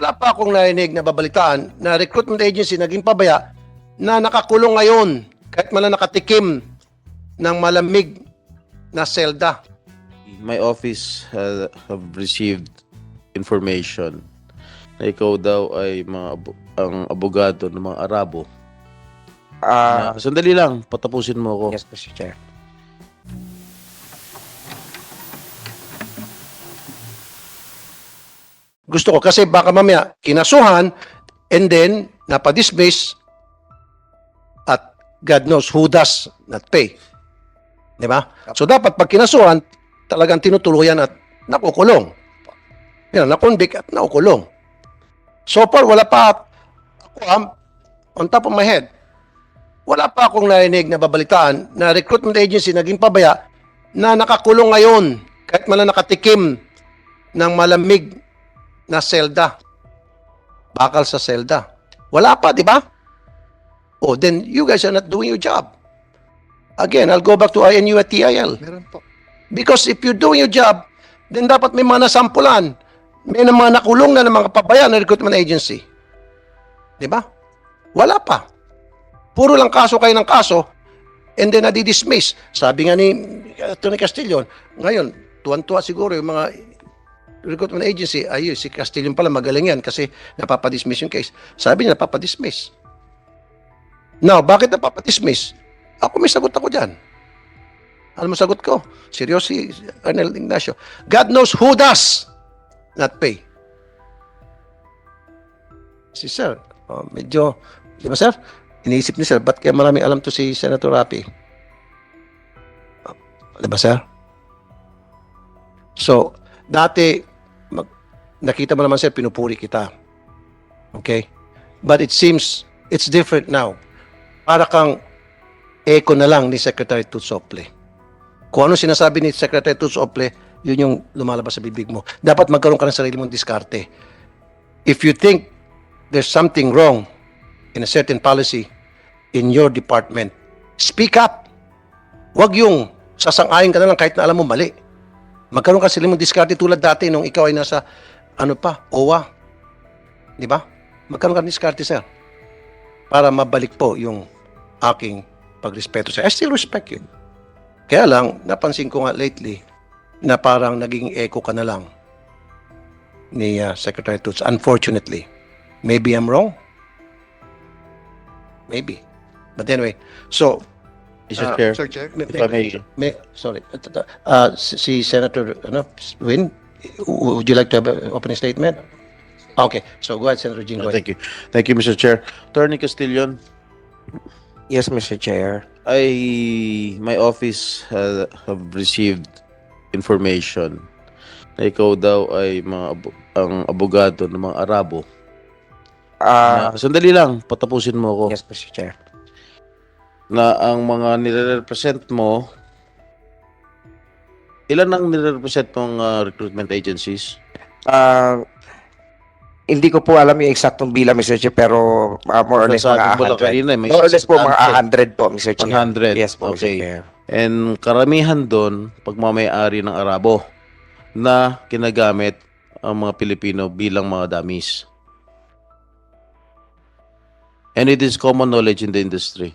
wala pa akong narinig na babalitaan na recruitment agency naging pabaya na nakakulong ngayon kahit man nakatikim ng malamig na selda. My office uh, have received information na ikaw daw ay mga abo- ang abogado ng mga Arabo. Ah, Ah, sandali lang, patapusin mo ako. yes, Mr. Chair. Gusto ko kasi baka mamaya kinasuhan and then napadismiss at God knows who does not pay. Di ba? So dapat pag kinasuhan, talagang tinutuluyan at nakukulong. Yan, nakonvict at nakukulong. So far, wala pa ako um, on top of my head, wala pa akong narinig na babalitaan na recruitment agency naging pabaya na nakakulong ngayon kahit man nakatikim ng malamig na selda. Bakal sa selda. Wala pa, di ba? Oh, then you guys are not doing your job. Again, I'll go back to INU at TIL. Meron po. Because if you're doing your job, then dapat may mga nasampulan. May mga nakulong na ng mga pabayan na recruitment agency. Di ba? Wala pa. Puro lang kaso kayo ng kaso and then nadi-dismiss. Sabi nga ni Tony Castillo, ngayon, tuwan-tuwa siguro yung mga recruitment agency, ayun, si Castillo pala magaling yan kasi napapadismiss yung case. Sabi niya, napapadismiss. Now, bakit napapadismiss? Ako may sagot ako dyan. Alam mo sagot ko? Seryoso si Arnel Ignacio. God knows who does not pay. Si Sir, oh, medyo, di ba Sir? Iniisip ni Sir, ba't kaya maraming alam to si Senator Rapi? Oh, Di ba Sir? So, dati, nakita mo naman Sir, pinupuri kita. Okay? But it seems, it's different now. Para kang echo na lang ni Secretary Tutsople. Kung ano sinasabi ni Secretary Tutsople, yun yung lumalabas sa bibig mo. Dapat magkaroon ka ng sarili mong diskarte. If you think there's something wrong in a certain policy in your department, speak up. Huwag yung sasang-ayon ka na lang kahit na alam mo mali. Magkaroon ka sarili mong diskarte tulad dati nung ikaw ay nasa, ano pa, OWA. Di ba? Magkaroon ka ng diskarte, sir. Para mabalik po yung aking pagrespeto sa I still respect you. Kaya lang, napansin ko nga lately na parang naging echo ka na lang ni uh, Secretary Toots. Unfortunately. Maybe I'm wrong. Maybe. But anyway, so, Mr. Ah, Chair, Sir Chair. may, I may, may, sorry, uh, si si Senator ano, Win, would you like to have an opening statement? Okay, so go ahead, Senator Jing. Go ahead. thank you. Thank you, Mr. Chair. Attorney Castillon, Yes, Mr. Chair. I, my office uh, have received information na ikaw daw ay mga abo- ang abogado ng mga Arabo. Ah, Na- sandali lang, patapusin mo ako. yes, Mr. Chair. Na ang mga nire-represent mo, ilan ang nire-represent mong uh, recruitment agencies? Ah, hindi ko po alam yung eksaktong bilang, Mr. Chair, pero ah, more or less Nasabi mga mo lang 100. kanina, may More or less po mga 100. 100 po, Mr. Chair. 100. Yes po, Okay. Mr. Chair. And karamihan doon, pagmamayari ng Arabo na kinagamit ang mga Pilipino bilang mga dummies. And it is common knowledge in the industry.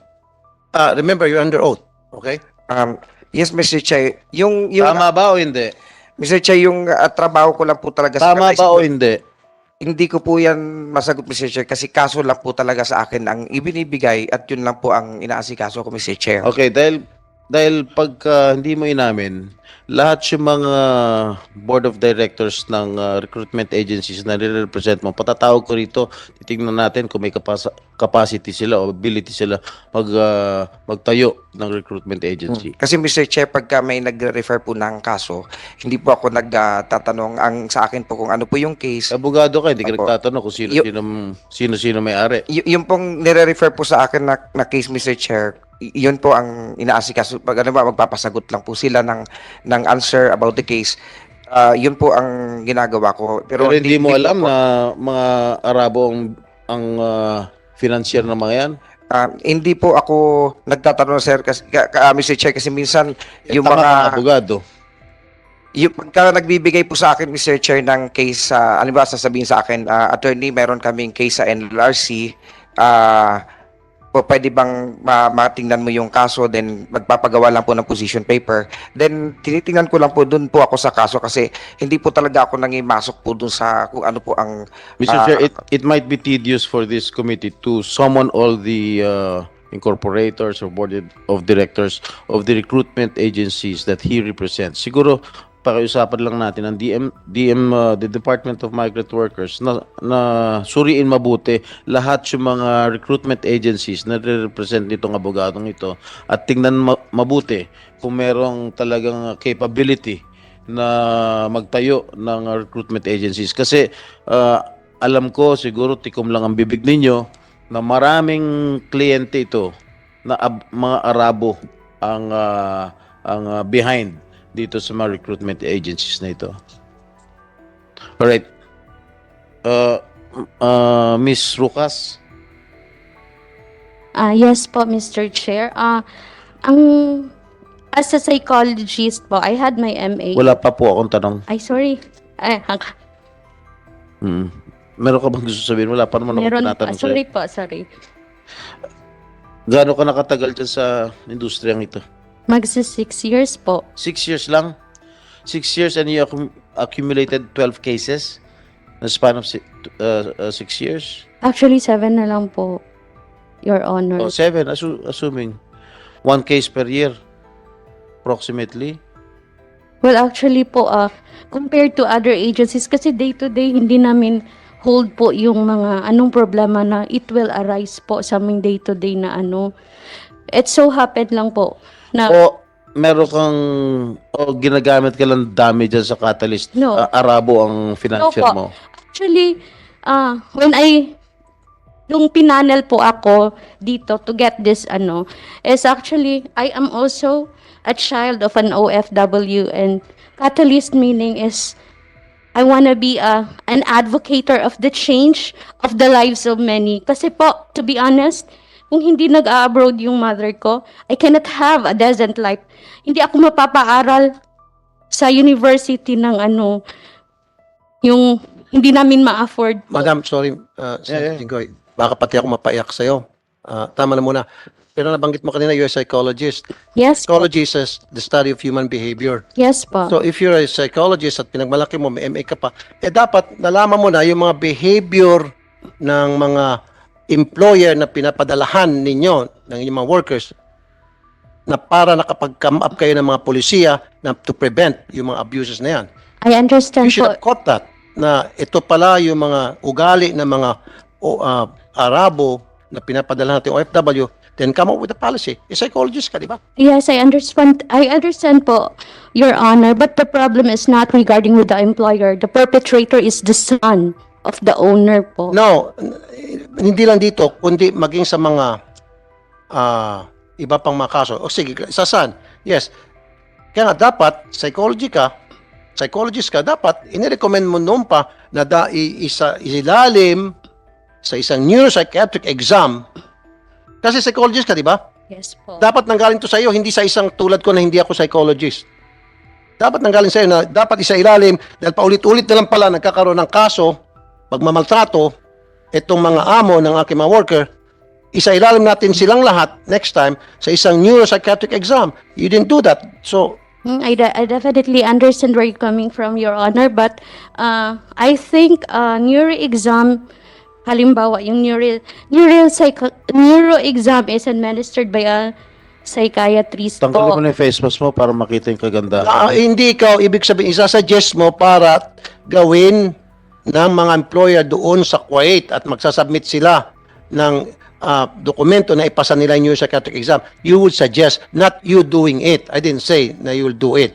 Uh, remember, you're under oath. Okay? Um, yes, Mr. Chair. Yung, yung, Tama ba o hindi? Mr. Chair, yung ah, trabaho ko lang po talaga Tama ba o hindi? Hindi ko po yan masagot, Mr. Chair, kasi kaso lang po talaga sa akin ang ibinibigay at yun lang po ang inaasikaso ko, Mr. Chair. Okay, dahil dahil pagka hindi mo inamin, lahat yung mga board of directors ng uh, recruitment agencies na nire-represent mo, patatawag ko rito, titingnan natin kung may kapasa- capacity sila o ability sila mag, uh, magtayo ng recruitment agency. Kasi Mr. Chair, pagka may nagre-refer po ng kaso, hindi po ako nagtatanong ang sa akin po kung ano po yung case. Abogado ka, hindi ka Opo. nagtatanong kung sino, sino, sino, sino may-ari. Y- yung pong nire-refer po sa akin na, na case, Mr. Chair, yun po ang inaasikaso. Pag ano ba, magpapasagot lang po sila ng, ng answer about the case. Ah, yun po ang ginagawa ko. Pero, Pero, hindi mo po alam po- na mga Arabo ang, ang uh, financier ng mga yan? Ah, hindi po ako nagtatanong, sir, kasi, ka, ka- ah, Mr. Chair, kasi minsan yung Tama mga... kang abogado. yung pagka nagbibigay po sa akin Mr. Chair ng case sa ano ba sasabihin sa akin ah, attorney meron kaming case sa NLRC ah po pwede bang ma- matingnan mo yung kaso then magpapagawa lang po ng position paper then tinitingnan ko lang po doon po ako sa kaso kasi hindi po talaga ako nangimasok po doon sa kung ano po ang Mr. Ah, Chair, it, it might be tedious for this committee to summon all the uh, incorporators or board of directors of the recruitment agencies that he represents. Siguro, pakiusapan lang natin ang DM, DM uh, the Department of Migrant Workers na, na suriin mabuti lahat yung mga recruitment agencies na represent nitong abogadong ito. At tingnan ma- mabuti kung merong talagang capability na magtayo ng recruitment agencies. Kasi uh, alam ko siguro tikom lang ang bibig ninyo na maraming kliyente ito na ab- mga Arabo ang uh, ang uh, behind dito sa mga recruitment agencies na ito. Alright. Uh, uh, Miss Rucas, Ah, yes po, Mr. Chair. Ah, ang as a psychologist po, I had my MA. wala pa po akong tanong. Ay, sorry. Ay, hang- Hmm. Meron ka bang gusto sabihin? Wala pa naman ako meron. Ah, tinatanong sa'yo. sorry po, sorry. Gaano ka nakatagal dyan sa industriyang ito? Magsa six years po. Six years lang? Six years and you accum- accumulated 12 cases in the span of si- uh, uh, six years? Actually, seven na lang po, Your Honor. Oh, seven, assu- assuming. One case per year, approximately. Well, actually po, ah, compared to other agencies, kasi day to day, hindi namin hold po yung mga anong problema na it will arise po sa aming day to day na ano. It so happened lang po na O meron kang, o ginagamit ka lang dami dyan sa catalyst. No. Ah, Arabo ang financier No po. mo. Actually, ah when I nung pinanel po ako dito to get this ano is actually I am also a child of an OFW and catalyst meaning is I want to be a an advocator of the change of the lives of many kasi po to be honest kung hindi nag-abroad yung mother ko I cannot have a decent life hindi ako mapapaaral sa university ng ano yung hindi namin ma-afford po. Madam, sorry, uh, Yeah, yeah. Jinggoy. Baka pati ako mapaiyak sa'yo. Ah, tama na muna. Pero nabanggit mo kanina, you're a psychologist. Yes, po. Psychology is the study of human behavior. yes po. So if you're a psychologist at pinagmalaki mo, may MA ka pa, eh dapat nalaman mo na yung mga behavior ng mga employer na pinapadalahan ninyo, ng inyong mga workers, na para nakapag-come up kayo ng mga polisiya na to prevent yung mga abuses na yan. I understand You should po. have caught that na ito pala yung mga ugali ng mga o, ah, Arabo na pinapadala natin OFW, then come up with a policy. A psychologist ka, di ba? Yes, I understand. I understand po, Your Honor. But the problem is not regarding with the employer. The perpetrator is the son of the owner po. No, hindi lang dito, kundi maging sa mga ah, iba pang mga kaso. O sige, sa saan? Yes. Kaya nga dapat, psychology ka, psychologist ka, dapat inirecommend mo noon pa na da, isa, isilalim sa isang neuropsychiatric exam. Kasi psychologist ka, di ba? Yes po. dapat nanggaling to sa iyo, hindi sa isang tulad ko na hindi ako psychologist. Dapat nanggaling sa iyo na dapat isa ilalim dahil paulit-ulit na lang pala nagkakaroon ng kaso, pagmamaltrato, itong mga amo ng aking mga worker, isa ilalim natin silang lahat next time sa isang neuropsychiatric exam. You didn't do that. So, Hmm, I, de- I definitely understand where you're coming from, Your Honor. But uh, I think uh, neuro exam, halimbawa, yung neuro, neuro, psycho, neuro exam is administered by a psychiatrist Tanggalin mo po. na yung face mask mo para makita yung kaganda. ah, hindi ikaw, ibig sabihin, isasuggest mo para gawin ng mga employer doon sa Kuwait at magsasubmit sila ng ah, dokumento na ipasa nila yung neuropsychiatric exam. You would suggest, not you doing it. I didn't say na you'll do it.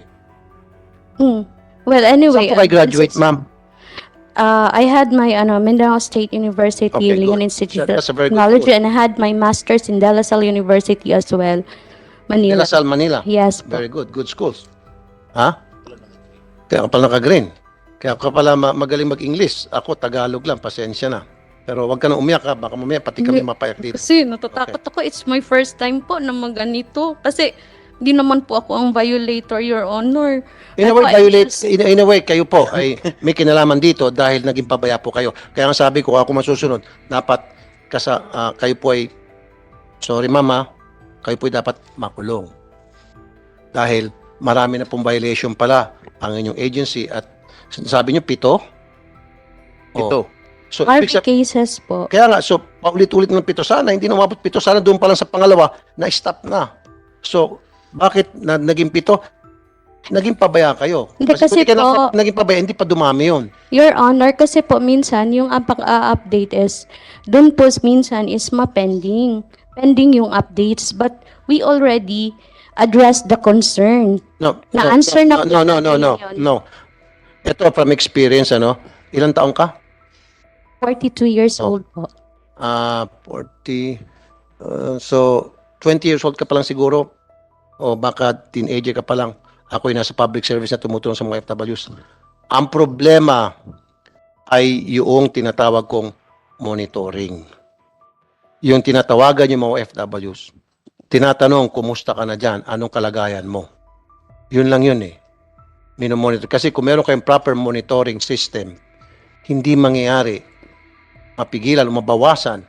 Hmm. Well, anyway. Saan po kayo graduate, ma'am? Uh, I had my ano, Mindanao State University Okay, Leon. Institute of Technology, and I had my master's in De La Salle University as well, De Manila. La Salle, Manila. Yes po. Very good. Good schools. Ha? Kaya ka pala naka-green. Kaya ka pala ma- magaling mag-English. Ako, Tagalog lang. Pasensya na. Pero wag ka na umiyak ha. Baka mamaya pati kami mapayak dito. Kasi natatakot ako. It's my first time po na maganito. Kasi Hindi naman po ako ang violator, Your Honor. In a way, ay violate, just- in, in a way, kayo po ay may kinalaman dito dahil naging pabaya po kayo. Kaya nga sabi ko, ako masusunod, dapat kasa, ah, kayo po ay, sorry mama, kayo po ay dapat makulong. Dahil marami na pong violation pala ang inyong agency at sabi niyo pito? Oh. Ito. So, RP ibig sab- cases po. kaya nga, so paulit-ulit ng pito sana, hindi na umabot pito sana doon pa lang sa pangalawa, na-stop na. So, bakit na, naging pito? Naging pabaya kayo. Hindi, kasi kung di ka po- na- naging pabaya, hindi pa dumami yun. Your Honor, kasi po minsan yung ang pag-update is, dun po minsan is ma-pending. Pending yung updates, but we already addressed the concern. No, Na-answer no, na no, no, no, no, yun. no. Ito from experience, ano? Ilang taong ka? 42 years Oh. old po. Ah, 40. uh, so, 20 years old ka pa lang siguro. O baka teenager ka pa lang. Ako ay nasa public service na tumutulong sa mga FWs. Ang problema ay yung tinatawag kong monitoring. Yung tinatawagan yung mga FWs. Tinatanong, kumusta ka na dyan? Anong kalagayan mo? Yun lang yun eh. Minomonitor. Kasi kung meron kayong proper monitoring system, hindi mangyayari mapigilan o mabawasan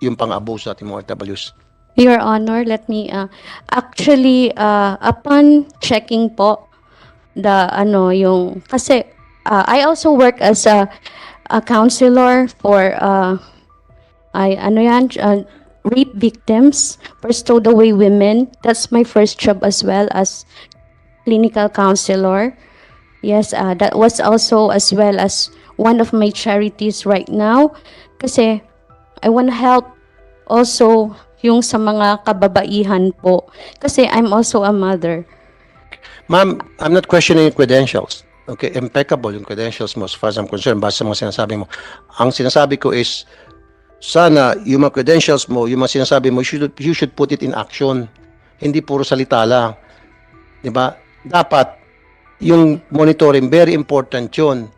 yung pang-abuso at mga OFWs. Your Honor, let me, uh, actually, uh, upon checking po, the, ano, yung, kasi, uh, I also work as a, a counselor for, uh, I, ano yan, uh, rape victims, for stowed away women. That's my first job as well as clinical counselor. Yes, uh, that was also as well as one of my charities right now. Kasi I want to help also yung sa mga kababaihan po. Kasi I'm also a mother. Ma'am, I'm not questioning your credentials. Okay, impeccable yung credentials mo as far as I'm concerned base sa mga sinasabi mo. Ang sinasabi ko is, sana yung mga credentials mo, yung mga sinasabi mo, you should, you should put it in action. Hindi puro salita lang. Di ba? Dapat, yung monitoring, very important yun.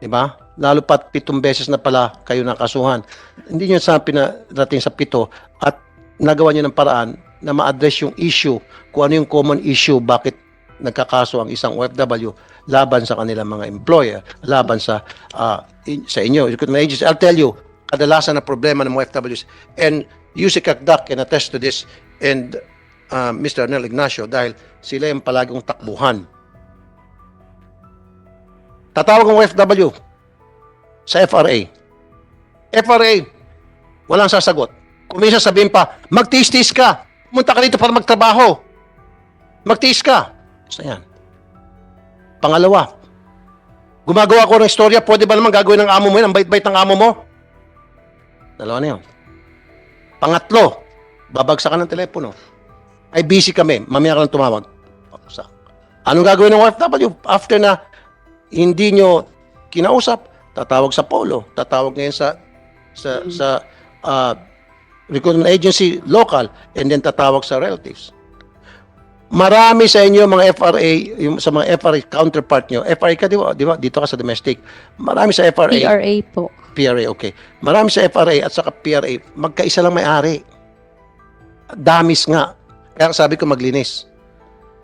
Di ba? Lalo pat pitong beses na pala kayo nakasuhan. Hindi nyo sa pinarating sa pito at nagawa nyo ng paraan na ma-address yung issue, kung ano yung common issue, bakit nagkakaso ang isang OFW laban sa kanilang mga employer, laban sa ah, in- sa inyo, agency. I'll tell you, kadalasan na problema ng mga OFWs and Yusik Akdak can attest to this and ah, Mr. Arnel Ignacio dahil sila yung palaging takbuhan. Tatawag ang OFW sa FRA. FRA, walang sasagot. Kung minsan sabihin pa, magtiis-tiis ka. Pumunta ka dito para magtrabaho. Magtiis ka. Basta yan. Pangalawa, gumagawa ko ng istorya, pwede ba naman gagawin ng amo mo yun, ang bait-bait ng amo mo? Dalawa na yun. Pangatlo, babagsakan ng telepono. Ay, busy kami. Mamaya ka lang tumawag. Anong gagawin ng OFW? After na hindi nyo kinausap, tatawag sa polo, tatawag ngayon sa sa sa ah, recruitment agency local and then tatawag sa relatives. Marami sa inyo mga FRA, yung sa mga FRA counterpart nyo. FRA ka, di ba? Di ba? Dito ka sa domestic. Marami sa FRA. PRA po. PRA, okay. Marami sa FRA at saka PRA, magkaisa lang may-ari. Damis nga. Kaya sabi ko maglinis.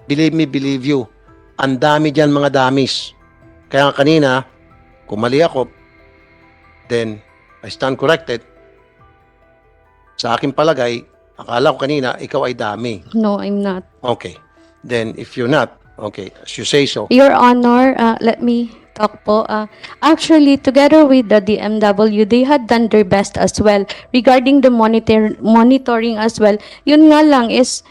Believe me, believe you. Ang dami dyan mga damis. Kaya kanina, kung mali ako, then I stand corrected. Sa aking palagay, akala ko kanina, ikaw ay dami. No, I'm not. Okay. Then if you're not, okay, as you say so, Your Honor, uh, let me talk po. Uh, actually, together with the DMW, they had done their best as well regarding the monitor monitoring as well. Yun nga lang is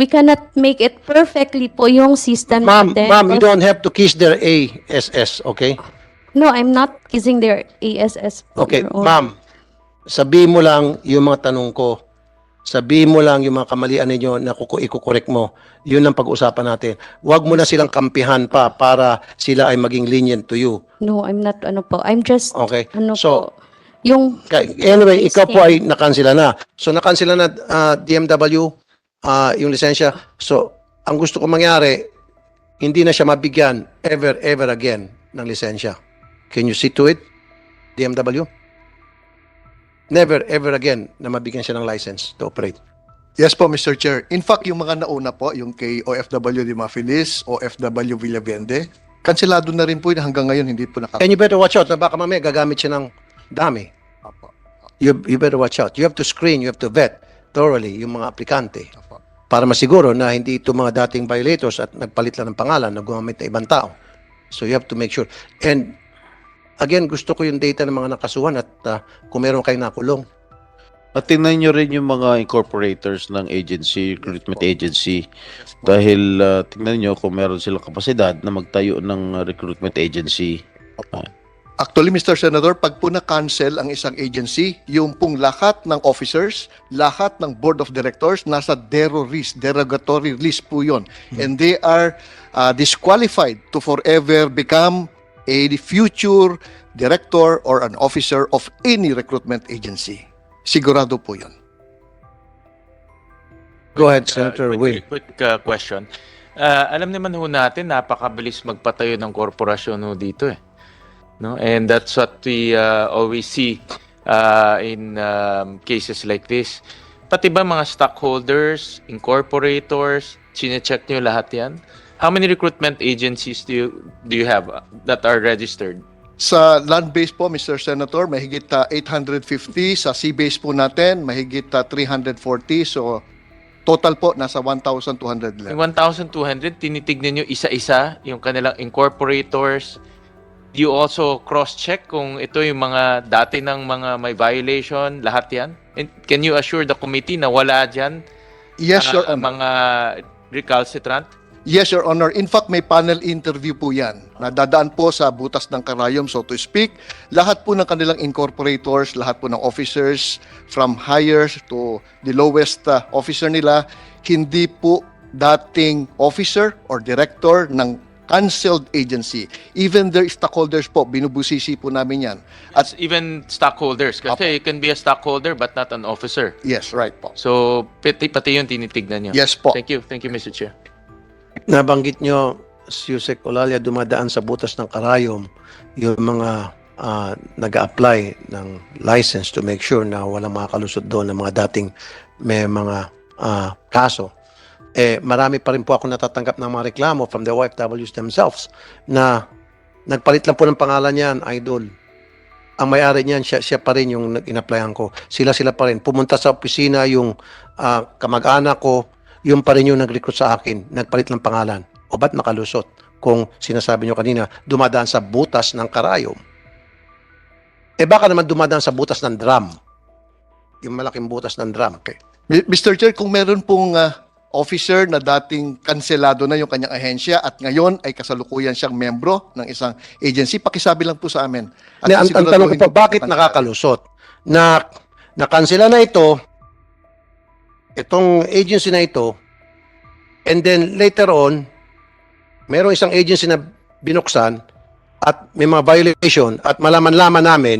we cannot make it perfectly po yung system ma'am, natin. ma'am, you don't have to kiss their ASS, okay? No, I'm not kissing their ASS. po, Okay, Your Honor. ma'am, sabihin mo lang yung mga tanong ko. Sabihin mo lang yung mga kamalian ninyo na kuku ikukorek mo. Yun ang pag-uusapan natin. Huwag mo na silang kampihan pa para sila ay maging lenient to you. No, I'm not ano po. I'm just Okay? ano so, po. Yung Ka- Anyway, ikaw po ay nakansila na. So, nakansila na ah, DMW, ah, yung lisensya. So, ang gusto ko mangyari, hindi na siya mabigyan ever, ever again ng lisensya. Can you see to it, DMW? Never, ever again na mabigyan siya ng license to operate. Yes po, Mr. Chair. In fact, yung mga nauna po, yung kay OFW Di Mafilis, OFW Villavende, kanselado na rin po yun hanggang ngayon, hindi po nakaka... And you better watch out na baka mamaya gagamit siya ng dami. Apo. You, you better watch out. You have to screen, you have to vet thoroughly yung mga aplikante Apo. Para masiguro na hindi ito mga dating violators at nagpalit lang ng pangalan na gumamit ng ibang tao. So you have to make sure. And again, gusto ko yung data ng mga nakasuhan at uh, kung meron kayong nakulong. At tingnan nyo rin yung mga incorporators ng agency, recruitment agency. Dahil uh, tingnan nyo kung meron silang kapasidad na magtayo ng uh, recruitment agency. Actually, Mr. Senator, pag po na-cancel ang isang agency, yung pong lahat ng officers, lahat ng board of directors, nasa DERO list, derogatory list po yun. And they are uh, disqualified to forever become a future director or an officer of any recruitment agency. Sigurado po yun. Go ahead, Uh, Senator quick, Will. Quick uh, question. Uh, alam naman ho natin, napakabilis magpatayo ng korporasyon ho dito eh. No? And that's what we uh, always see uh, in um, cases like this. Pati ba mga stockholders, incorporators, chinecheck nyo lahat yan? How many recruitment agencies do you, do you have uh, that are registered? Sa land-based po, Mr. Senator, mahigit uh, 850. Sa sea-based po natin, mahigit uh, 340. So, total po, nasa 1,200 Yung lang. 1,200, tinitignan nyo isa-isa yung kanilang incorporators. You also cross-check kung ito yung mga dati ng mga may violation, lahat yan? And can you assure the committee na wala dyan Yes, Your ah, Honor. mga recalcitrant? Yes, Your Honor. In fact, may panel interview po yan. Nadadaan po sa butas ng karayom, so to speak. Lahat po ng kanilang incorporators, lahat po ng officers, from higher to the lowest uh, officer nila, hindi po dating officer or director ng canceled agency. Even their stockholders po, binubusisi po namin yan. At even stockholders. Kasi you can be a stockholder but not an officer. Yes, right po. So, pati, pati yun tinitignan nyo. Yes po. Thank you. Thank you, Mr. Chair. Nabanggit nyo, Yusek Olalia, dumadaan sa butas ng karayom yung mga ah, nag-apply ng license to make sure na walang makakalusot doon ng mga dating may mga ah, kaso. Eh, marami pa rin po ako natatanggap ng mga reklamo from the OFWs themselves na nagpalit lang po ng pangalan yan, idol. Ang may-ari niyan, siya, siya pa rin yung in-applyan ko. Sila-sila pa rin. Pumunta sa opisina yung ah, kamag-anak ko, yung pa rin yung nag-recruit sa akin, nagpalit ng pangalan. O ba't makalusot? Kung sinasabi nyo kanina, dumadaan sa butas ng karayom. Eh baka naman dumadaan sa butas ng drum. Yung malaking butas ng drum. Okay. Mr. Chair, kung meron pong uh, officer na dating kanselado na yung kanyang ahensya at ngayon ay kasalukuyan siyang membro ng isang agency, pakisabi lang po sa amin. Ang, ang, ang tanong ko po, bakit nakakalusot? Na nakansela na ito, itong agency na ito, and then later on, merong isang agency na binuksan at may mga violation at malaman-laman namin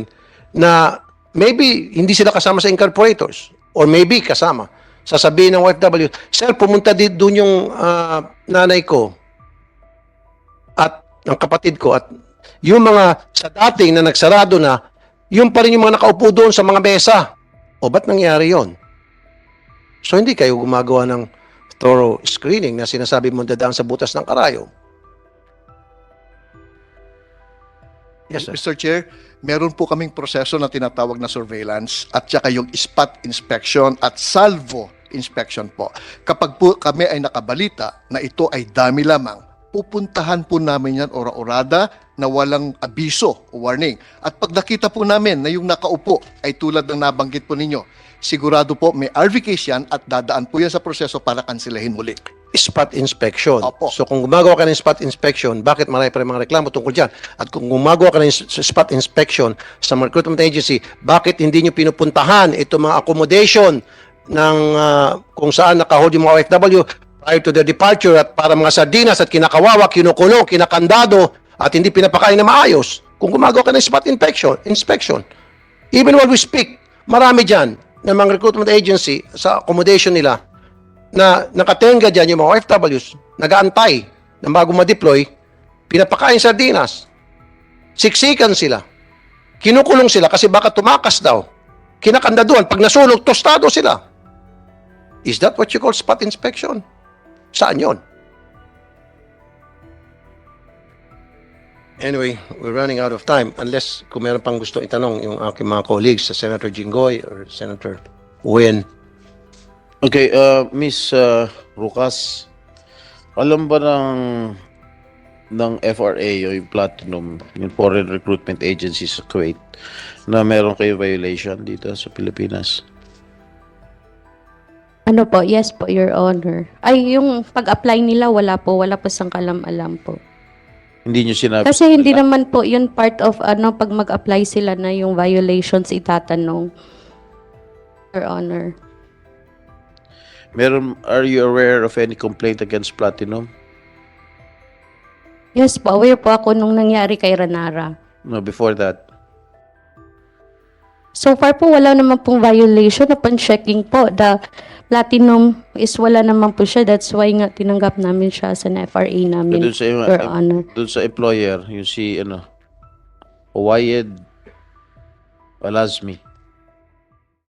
na maybe hindi sila kasama sa incorporators or maybe kasama. Sasabihin ng OFW, Sir, pumunta di doon yung ah, nanay ko at ng kapatid ko at yung mga sa dating na nagsarado na, yung pa rin yung mga nakaupo doon sa mga mesa. O ba't nangyari yon? So hindi kayo gumagawa ng thorough screening na sinasabi mo dadaan sa butas ng karayo. Yes, sir. Mr. Chair, meron po kaming proseso na tinatawag na surveillance at saka yung spot inspection at salvo inspection po. Kapag po kami ay nakabalita na ito ay dami lamang, pupuntahan po namin yan ora-orada na walang abiso o warning. At pag nakita po namin na yung nakaupo ay tulad ng nabanggit po ninyo, sigurado po may RV case yan at dadaan po yan sa proseso para kansilahin muli. Spot inspection. Opo. So kung gumagawa ka ng spot inspection, bakit marami pa rin mga reklamo tungkol dyan? At kung gumagawa ka ng spot inspection sa recruitment agency, bakit hindi nyo pinupuntahan ito mga accommodation ng ah, kung saan nakahold yung mga OFW prior to their departure at para mga sardinas at kinakawawa, kinukulong, kinakandado at hindi pinapakain na maayos. Kung gumagawa ka ng spot inspection, inspection. Even while we speak, marami dyan ng mga recruitment agency sa accommodation nila na nakatenga dyan yung mga OFWs, nagaantay na bago ma-deploy, pinapakain sardinas. Siksikan sila. Kinukulong sila kasi baka tumakas daw. Kinakandaduan. Pag nasunog, tostado sila. Is that what you call spot inspection? Saan yon? Anyway, we're running out of time unless kung meron pang gusto itanong yung aking mga colleagues sa Senator Jinggoy or Senator Wen. Okay, uh, Miss uh, Rucas, alam ba ng ng FRA o yung Platinum, yung Foreign Recruitment Agency sa Kuwait, na meron kayo violation dito sa Pilipinas? Ano po? Yes po, Your Honor. Ay, yung pag-apply nila, wala po. Wala po sang kalam-alam po. Hindi nyo sinabi? Kasi hindi naman po yun part of ano pag mag-apply sila na yung violations itatanong. Your Honor. Meron, are you aware of any complaint against Platinum? Yes po, aware po ako nung nangyari kay Ranara. No, before that. So far po, wala naman pong violation. Upon checking po, the platinum is wala naman po siya. That's why nga tinanggap namin siya sa FRA namin, Doon sa, Your Honor. doon sa employer, yung si, ano, Wayed Alazmi.